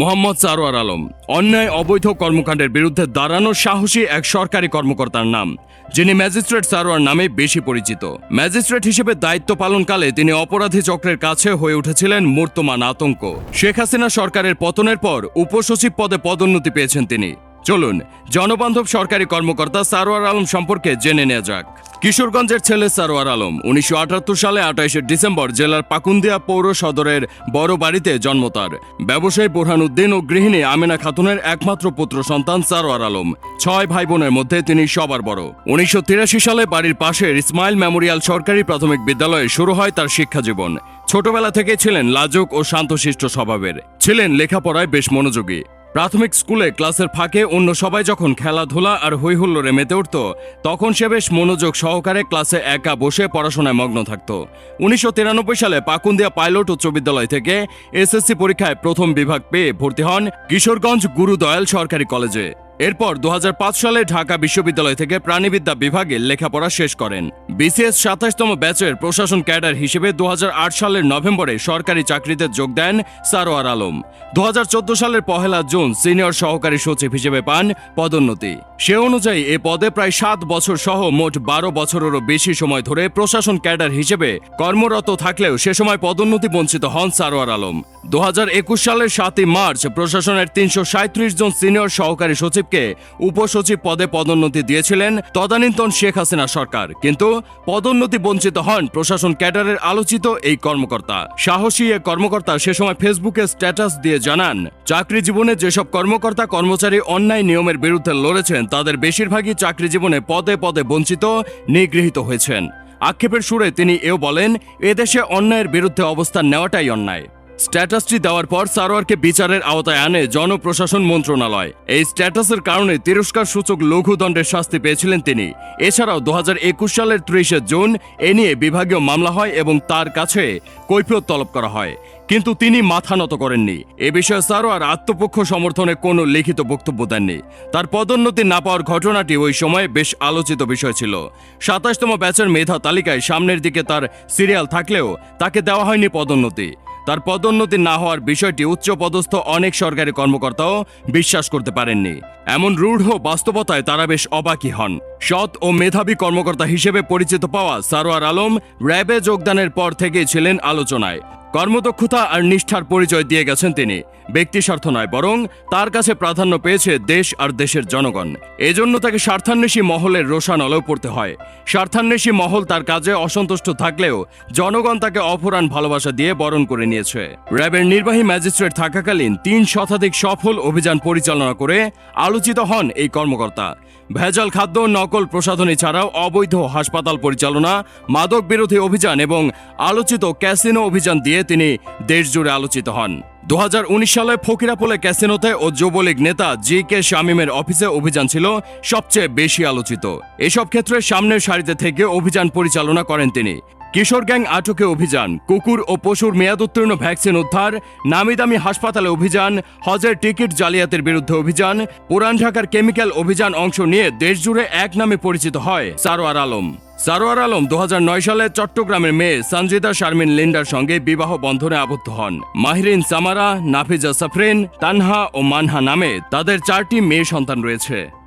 মোহাম্মদ সারোয়ার আলম, অন্যায় অবৈধ কর্মকাণ্ডের বিরুদ্ধে দাঁড়ানো সাহসী এক সরকারি কর্মকর্তার নাম, যিনি ম্যাজিস্ট্রেট সারোয়ার নামে বেশি পরিচিত। ম্যাজিস্ট্রেট হিসেবে দায়িত্ব পালনকালে তিনি অপরাধী চক্রের কাছে হয়ে উঠেছিলেন মূর্তমান আতঙ্ক। শেখ হাসিনা সরকারের পতনের পর উপসচিব পদে পদোন্নতি পেয়েছেন তিনি। চলুন, জনবান্ধব সরকারি কর্মকর্তা সারোয়ার আলম সম্পর্কে জেনে নেওয়া যাক। কিশোরগঞ্জের ছেলে সারোয়ার আলম উনিশশো আটাত্তর সালে আঠাইশে ডিসেম্বর জেলার পাকুন্দিয়া পৌর সদরের বড় বাড়িতে জন্ম তার। ব্যবসায়ী বোরহানুদ্দিন ও গৃহিণী আমেনা খাতুনের একমাত্র পুত্র সন্তান সারোয়ার আলম। ছয় ভাই বোনের মধ্যে তিনি সবার বড়। উনিশশো তিরাশি সালে বাড়ির পাশের ইসমাইল মেমোরিয়াল সরকারি প্রাথমিক বিদ্যালয়ে শুরু হয় তার শিক্ষা জীবন। ছোটবেলা থেকে ছিলেন লাজুক ও শান্তশিষ্ট স্বভাবের। ছিলেন লেখাপড়ায় বেশ মনোযোগী। প্রাথমিক স্কুলে ক্লাসের ফাঁকে অন্য সবাই যখন খেলাধুলা আর হৈহুল্লোরে মেতে উঠত, তখন সে বেশ মনোযোগ সহকারে ক্লাসে একা বসে পড়াশোনায় মগ্ন থাকত। উনিশশো তিরানব্বই সালে পাকুন্দিয়া পাইলট উচ্চ বিদ্যালয় থেকে এসএসসি পরীক্ষায় প্রথম বিভাগ পেয়ে ভর্তি হন কিশোরগঞ্জ গুরুদয়াল সরকারি কলেজে। এরপর দুহাজার পাঁচ সালে ঢাকা বিশ্ববিদ্যালয় থেকে প্রাণীবিদ্যা বিভাগে লেখাপড়া শেষ করেন। বিসিএস সাতাশতম ব্যাচের প্রশাসন ক্যাডার হিসেবে দুহাজার আট সালের নভেম্বরে সরকারি চাকরিতে যোগ দেন সারোয়ার আলম। দুহাজার চোদ্দ সালের পহেলা জুন সিনিয়র সহকারী সচিব হিসেবে পান পদোন্নতি। সে অনুযায়ী, এ পদে প্রায় সাত বছর সহ মোট বারো বছরেরও বেশি সময় ধরে প্রশাসন ক্যাডার হিসেবে কর্মরত থাকলেও সে সময় পদোন্নতি বঞ্চিত হন সারোয়ার আলম। দু হাজার একুশ সালের সাতই মার্চ প্রশাসনের তিনশো সাঁইত্রিশ জন সিনিয়র সহকারী সচিবকে উপসচিব পদে পদোন্নতি দিয়েছিলেন তদানীন্তন শেখ হাসিনা সরকার। কিন্তু পদোন্নতি বঞ্চিত হন প্রশাসন ক্যাডারের আলোচিত এই কর্মকর্তা। সাহসী এ কর্মকর্তা সে সময় ফেসবুকে স্ট্যাটাস দিয়ে জানান চাকরি জীবনে যেসব কর্মকর্তা কর্মচারী অন্যায় নিয়মের বিরুদ্ধে লড়েছেন তাদের বেশিরভাগই চাকরি জীবনে পদে পদে বঞ্চিত, নিগৃহীত হয়েছেন। আক্ষেপের সুরে তিনি এও বলেন, এদেশে অন্যায়ের বিরুদ্ধে অবস্থান নেওয়াটাই অন্যায়। স্ট্যাটাসটি দেওয়ার পর সারোয়ারকে বিচারের আওতায় আনে জনপ্রশাসন মন্ত্রণালয়। এই স্ট্যাটাসের কারণে তিরস্কার সূচক লঘু দণ্ডের শাস্তি পেয়েছিলেন তিনি। এছাড়াও দু হাজার একুশ সালের ত্রিশে জুন এ নিয়ে বিভাগীয় মামলা হয় এবং তার কাছে কৈফিয়ত তলব করা হয়। কিন্তু তিনি মাথা নত করেননি। এ বিষয়ে সারোয়ার আত্মপক্ষ সমর্থনে কোনো লিখিত বক্তব্য দেননি। তার পদোন্নতি না পাওয়ার ঘটনাটি ওই সময় বেশ আলোচিত বিষয় ছিল। সাতাশতম ব্যাচের মেধা তালিকায় সামনের দিকে তার সিরিয়াল থাকলেও তাকে দেওয়া হয়নি পদোন্নতি। তার পদোন্নতি না হওয়ার বিষয়টি উচ্চপদস্থ অনেক সরকারি কর্মকর্তাও বিশ্বাস করতে পারেননি। এমন রূঢ় বাস্তবতায় তারা বেশ অবাকি হন। সৎ ও মেধাবী কর্মকর্তা হিসেবে পরিচিত পাওয়া সারোয়ার আলম র্যাবে যোগদানের পর থেকেই ছিলেন আলোচনায়। কর্মদক্ষতা আর নিষ্ঠার পরিচয় দিয়ে গেছেন তিনি। ব্যক্তি স্বার্থ নয়, বরং তার কাছে প্রাধান্য পেয়েছে দেশ আর দেশের জনগণ। এজন্য তাকে স্বার্থান্বেষী মহলের রোষানলেও পড়তে হয়। স্বার্থান্বেষী মহল তার কাজে অসন্তুষ্ট থাকলেও জনগণ তাকে অফুরান ভালোবাসা দিয়ে বরণ করে নিয়েছে। র্যাবের নির্বাহী ম্যাজিস্ট্রেট থাকাকালীন তিন শতাধিক সফল অভিযান পরিচালনা করে আলোচিত হন এই কর্মকর্তা। ভেজাল খাদ্য নকল প্রসাধনী ছাড়াও অবৈধ হাসপাতাল পরিচালনা, মাদক বিরোধী অভিযান এবং আলোচিত ক্যাসিনো অভিযান দিয়ে তিনি দেশজুড়ে আলোচিত হন। দু হাজার উনিশ সালে ফকিরাপোলে ক্যাসিনোতে ও যুবলীগ নেতা জি কে শামীমের অফিসে অভিযান ছিল সবচেয়ে বেশি আলোচিত। এসব ক্ষেত্রে সামনের সারিতে থেকে অভিযান পরিচালনা করেন তিনি। কিশোর গ্যাং আটকে অভিযান। কুকুর ও পশুর মেয়াদোত্তীর্ণ ভ্যাকসিন উদ্ধার নামি দামি হাসপাতালে অভিযান, হজের টিকিট জালিয়াতের বিরুদ্ধে অভিযান, পুরান ঢাকার কেমিক্যাল অভিযান অংশ নিয়ে দেশজুড়ে এক নামে পরিচিত হয় সারোয়ার আলম। সারোয়ার আলম দু হাজার নয় সালে চট্টগ্রামের মেয়ে সঞ্জিদা শারমিন লিন্ডার সঙ্গে বিবাহ বন্ধনে আবদ্ধ হন। মাহিরিন সামারা, নাফিজা সাফরিন, তানহা ও মানহা নামে তাদের চারটি মেয়ে সন্তান রয়েছে।